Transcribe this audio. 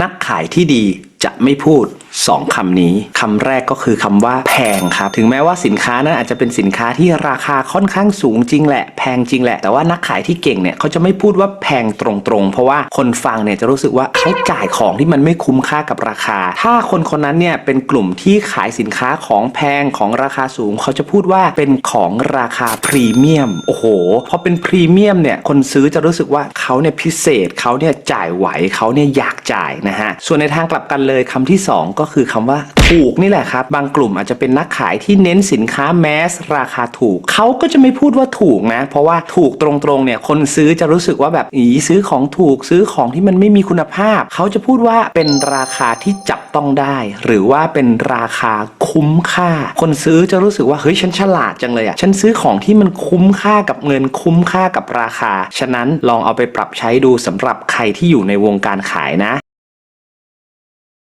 นักขายที่ดีจะไม่พูด 2คำนี้คำแรกก็คือคำว่าแพงครับ ถึงแม้ว่าสินค้านั้นอาจจะเป็นสินค้าที่ราคาค่อนข้างสูงจริงแหละ แพงจริงแหละ แต่ว่านักขายที่เก่งเนี่ยเขาจะไม่พูดว่าแพงตรงๆ เพราะว่าคนฟังเนี่ยจะรู้สึกว่าเขาจ่ายของที่มันไม่คุ้มค่ากับราคา ถ้าคนคนนั้นเนี่ยเป็นกลุ่มที่ขายสินค้าของแพงของราคาสูง เขาจะพูดว่าเป็นของราคาพรีเมียม โอ้โหพอเป็นพรีเมียมเนี่ยคนซื้อจะรู้สึกว่าเขาเนี่ยพิเศษเขาเนี่ยจ่ายไหวเขาเนี่ยอยากจ่ายนะฮะส่วนในทางกลับกันเลยคำที่ 2 ก็คือคำว่าถูกนี่แหละครับ บางกลุ่มอาจจะเป็นนักขายที่เน้นสินค้าแมส ราคาถูก เขาก็จะไม่พูดว่าถูกนะ เพราะว่าถูกตรงๆเนี่ยคนซื้อจะรู้สึกว่าแบบอีซื้อของถูกซื้อของที่มันไม่มีคุณภาพ เขาจะพูดว่าเป็นราคาที่จับต้องได้ หรือว่าเป็นราคาคุ้มค่า คนซื้อจะรู้สึกว่าเฮ้ยฉันฉลาดจังเลยอะฉันซื้อของที่มันคุ้มค่ากับเงินคุ้มค่ากับราคา ฉะนั้นลองเอาไปปรับใช้ดูสำหรับใครที่อยู่ในวงการขายนะ